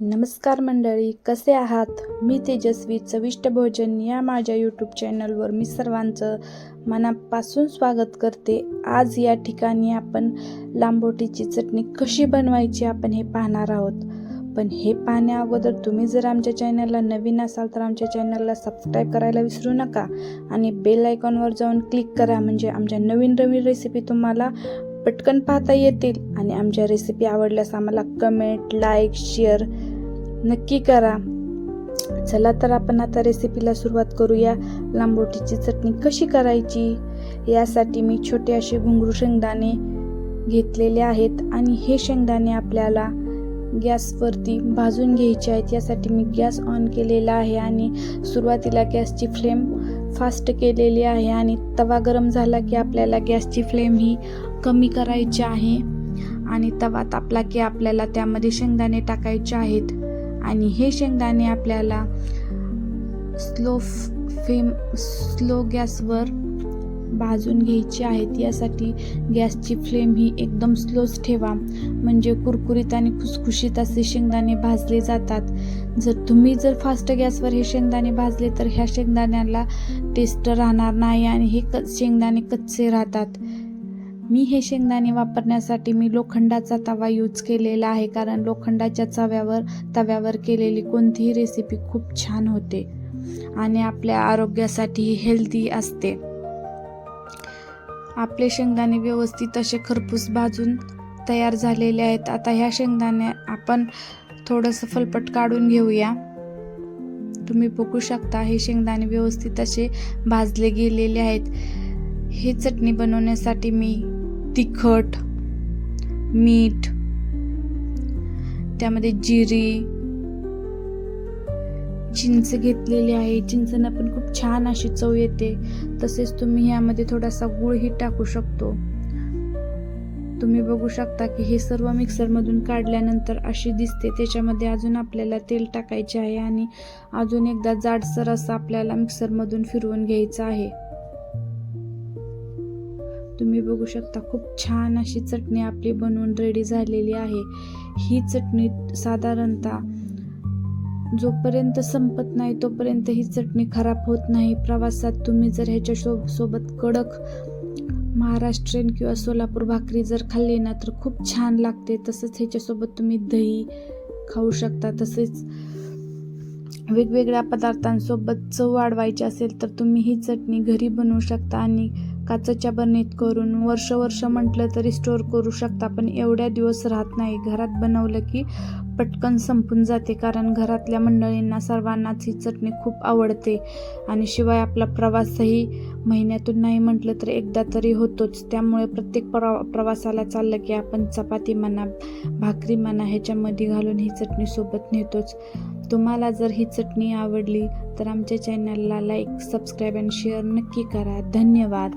नमस्कार मंडळी कसे आहात? मी तेजस्वी चविष्ट भोजन या माझ्या यूट्यूब चॅनलवर मी सर्वांचं मनापासून स्वागत करते. आज या ठिकाणी आपण लांबोटीची चटणी कशी बनवायची आपण हे पाहणार आहोत. पण हे पाहण्या अगोदर तुम्ही जर आमच्या चॅनलला नवीन असाल तर आमच्या चॅनलला सबस्क्राईब करायला विसरू नका आणि बेल आयकॉनवर जाऊन क्लिक करा म्हणजे आमच्या नवीन नवीन रेसिपी तुम्हाला पटकन पाहता येतील आणि आमच्या रेसिपी आवडल्यास आम्हाला कमेंट लाईक शेअर नक्की करा. चला तर आपण आता रेसिपीला सुरुवात करूया. लांबोटीची चटणी कशी करायची? यासाठी मी छोटे असे घुंगरू शेंगदाणे घेतलेले आहेत आणि हे शेंगदाणे आपल्याला गॅसवरती भाजून घ्यायचे आहेत. यासाठी मी गॅस ऑन केलेला आहे आणि सुरुवातीला गॅसची फ्लेम फास्ट केलेली आहे आणि तवा गरम झाला की आपल्याला गॅसची फ्लेम ही कमी करायची आहे. आणि तवा तापला की आपल्याला त्यामध्ये शेंगदाणे टाकायचे आहेत. आणि हे शेंगदाणे आपल्याला स्लो फेम स्लो गॅसवर भाजून घ्यायची आहेत. यासाठी गॅसची फ्लेम ही एकदम स्लोच ठेवा. म्हणजे कुरकुरीत आणि खुसखुशीत असे शेंगदाणे भाजले जातात. जर तुम्ही जर फास्ट गॅसवर हे शेंगदाणे भाजले तर ह्या शेंगदाण्याला टेस्ट राहणार नाही आणि हे क शेंगदाणे कच्चे राहतात. मी हे शेंगदाणे वापरण्यासाठी मी लोखंडाचा तवा यूज केलेला आहे कारण लोखंडाच्या चव्यावर तव्यावर केलेली कोणतीही रेसिपी खूप छान होते आणि आपल्या आरोग्यासाठी हेल्दी असते. आपले शेंगदाणे व्यवस्थित असे खरपूस भाजून तयार झालेले आहेत. आता ह्या शेंगदाणे आपण थोडंसं फलपट काढून घेऊया. तुम्ही बघू शकता हे शेंगदाणे व्यवस्थित असे भाजले गेलेले आहेत. ही चटणी बनवण्यासाठी मी तिखट मीठ त्यामध्ये जिरी. चिंच घेतलेली आहे. चिंचनं पण खूप छान अशी चव येते. तसेच तुम्ही यामध्ये थोडासा गुळही टाकू शकतो. तुम्ही बघू शकता की हे सर्व मिक्सरमधून काढल्यानंतर अशी दिसते. त्याच्यामध्ये अजून आपल्याला तेल टाकायचे आहे आणि अजून एकदा जाडसर असं आपल्याला मिक्सरमधून फिरवून घ्यायचं आहे. तुम्ही बघू शकता खूप छान अशी चटणी आपली बनवून रेडी झालेली आहे. ही चटणी साधारणतः जोपर्यंत संपत नाही तोपर्यंत ही चटणी खराब होत नाही. प्रवासात तुम्ही जर ह्याच्या शो सोबत कडक महाराष्ट्रीयन किंवा सोलापूर भाकरी जर खाल्ली ना तर खूप छान लागते. तसंच ह्याच्यासोबत तुम्ही दही खाऊ शकता. तसेच वेगवेगळ्या पदार्थांसोबत चव वाढवायची असेल तर तुम्ही ही चटणी घरी बनवू शकता आणि काचेच्या बरणीत करून वर्ष वर्ष म्हटलं तरी स्टोअर करू शकता पण एवढ्या दिवस राहत नाही. घरात बनवलं की पटकन संपून जाते कारण घरातल्या मंडळींना सर्वांनाच ही चटणी खूप आवडते. आणि शिवाय आपला प्रवासही महिन्यातून नाही म्हटलं तर एकदा तरी होतोच. त्यामुळे प्रत्येक प्रवा प्रवासाला चाललं की आपण चपाती म्हणा भाकरी म्हणा ह्याच्यामध्ये घालून ही चटणी सोबत नेतोच. तुम्हाला जर ही चटणी आवडली तर आमच्या चॅनलला लाईक सबस्क्राईब अँड शेअर नक्की करा. धन्यवाद.